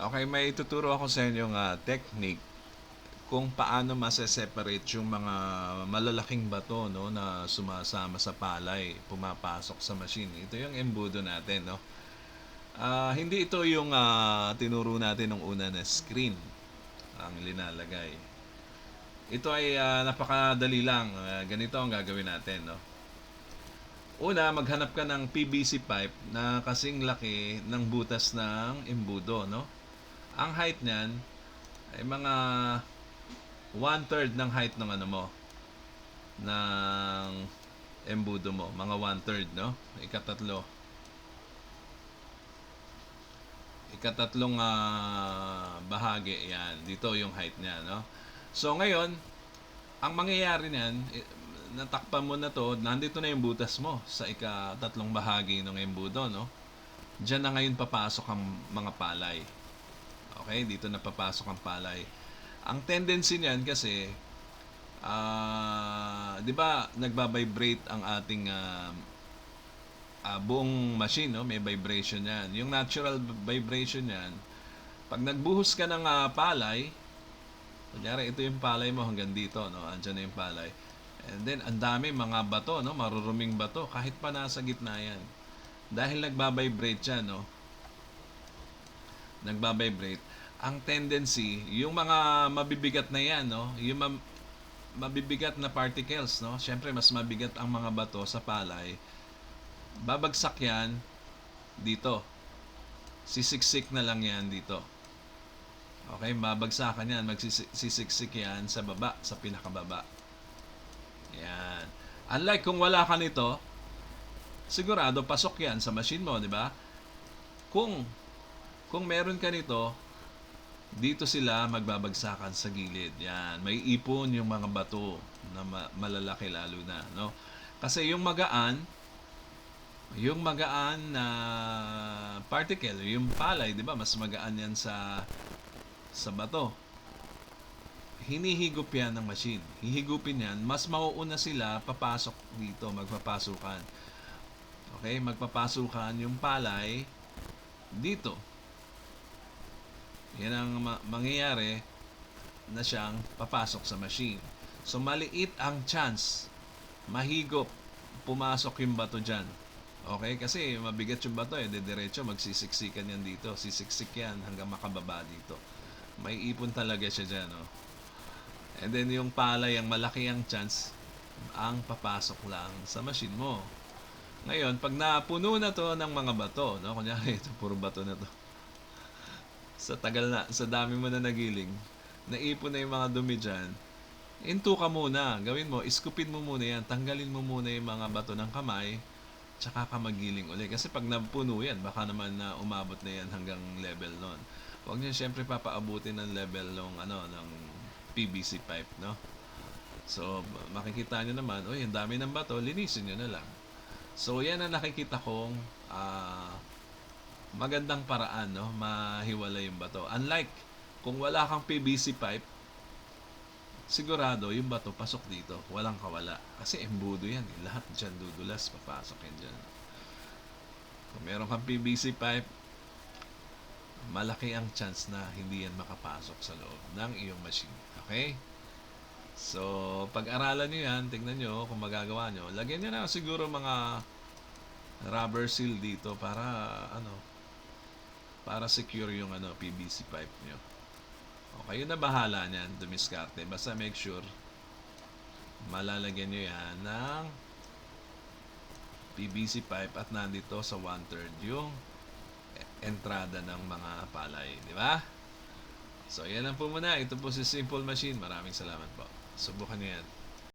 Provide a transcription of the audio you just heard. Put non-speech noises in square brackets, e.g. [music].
Okay, may tuturo ako sa inyo nga technique kung paano maseseparate yung mga malalaking bato no na sumasama sa palay, pumapasok sa machine. Ito yung embudo natin, no. Ah, hindi ito yung ah, tinuro natin nung una na screen ang linalagay. Ito ay ah, napakadali lang. Ah, ganito ang gagawin natin, no. Una, maghanap ka ng PVC pipe na kasing laki ng butas ng embudo, no? Ang height niyan ay mga one-third ng height ng ano mo, ng embudo mo. Mga one-third, no? Ikatatlo. Ikatatlong ah, bahagi, yan. Dito yung height niya, no? So, ngayon, ang mangyayari niyan, eh, natakpan mo na to, nandito na yung butas mo sa ikatatlong bahagi ng embudo, no? Diyan na ngayon papasok ang mga palay. Okay, dito na papasok ang palay. Ang tendency niyan kasi, ah, di ba, nagbabibrate ang ating ah, ah, buong machine, no? May vibration yan. Yung natural vibration yan, pag nagbuhos ka ng ah, palay, kunyari ito yung palay mo hanggang dito, no? Andyan na yung palay. And then, ang dami mga bato, no? Maruruming bato, kahit pa nasa gitna yan. Dahil nagbabibrate yan, no? Nagbabibrate. Ang tendency, yung mga mabibigat na yan, no? Yung ma- mabibigat na particles, no? Siyempre, mas mabigat ang mga bato sa palay. Babagsak yan dito. Sisiksik na lang yan dito. Okay, babagsakan yan. Magsisiksik yan sa baba, sa pinakababa. Yan. Unlike kung wala ka nito, sigurado pasok yan sa machine mo, di ba? Kung kung meron ka nito, dito sila magbabagsakan sa gilid. Yan, may ipon yung mga bato na ma- malalaki lalo na, no? Kasi yung magaan, yung magaan na particle, yung palay, 'di ba? Mas magaan 'yan sa sa bato. Hinihigop yan ng machine. Hihigupin yan. Mas mauuna sila papasok dito, magpapasukan. Okay, magpapasukan yung palay dito. Yan ang ma- mangyayari na siyang papasok sa machine. So maliit ang chance mahigop pumasok yung bato dyan. Okay? Kasi mabigat yung bato eh. Diretso magsisiksikan yan dito. Sisiksik yan hanggang makababa dito. May ipon talaga siya dyan. Oh. And then yung palay, ang malaki ang chance ang papasok lang sa machine mo. Ngayon, pag napuno na to ng mga bato, no? Kunyari, [laughs] ito puro bato na to. Sa tagal na, sa dami mo na nagiling, naipon na yung mga dumi dyan, into ka muna. Gawin mo, iskupin mo muna yan. Tanggalin mo muna yung mga bato ng kamay, tsaka ka magiling uli. Kasi pag napuno yan, baka naman na umabot na yan hanggang level nun. Huwag niyo siyempre papaabutin ng level ng, ano, ng PVC pipe, no? So, makikita nyo naman, uy, ang dami ng bato, linisin nyo na lang. So, yan ang nakikita kong ah, magandang paraan, no? Mahiwalay yung bato. Unlike, kung wala kang PVC pipe, sigurado yung bato pasok dito. Walang kawala. Kasi embudo yan. eh. Lahat dyan dudulas, papasok yan dyan. Kung meron kang PVC pipe, malaki ang chance na hindi yan makapasok sa loob ng iyong machine. Okay? So, pag-aralan nyo yan, tingnan nyo kung magagawa nyo. Lagyan nyo na siguro mga rubber seal dito para ano para secure yung ano PVC pipe nyo. Okay, yun na bahala niyan, dumiskarte. Basta make sure malalagyan nyo yan ng PVC pipe at nandito sa one-third yung entrada ng mga palay. Di ba? So, yan lang po muna. Ito po si Simple Machine. Maraming salamat po. Subukan nyo yan.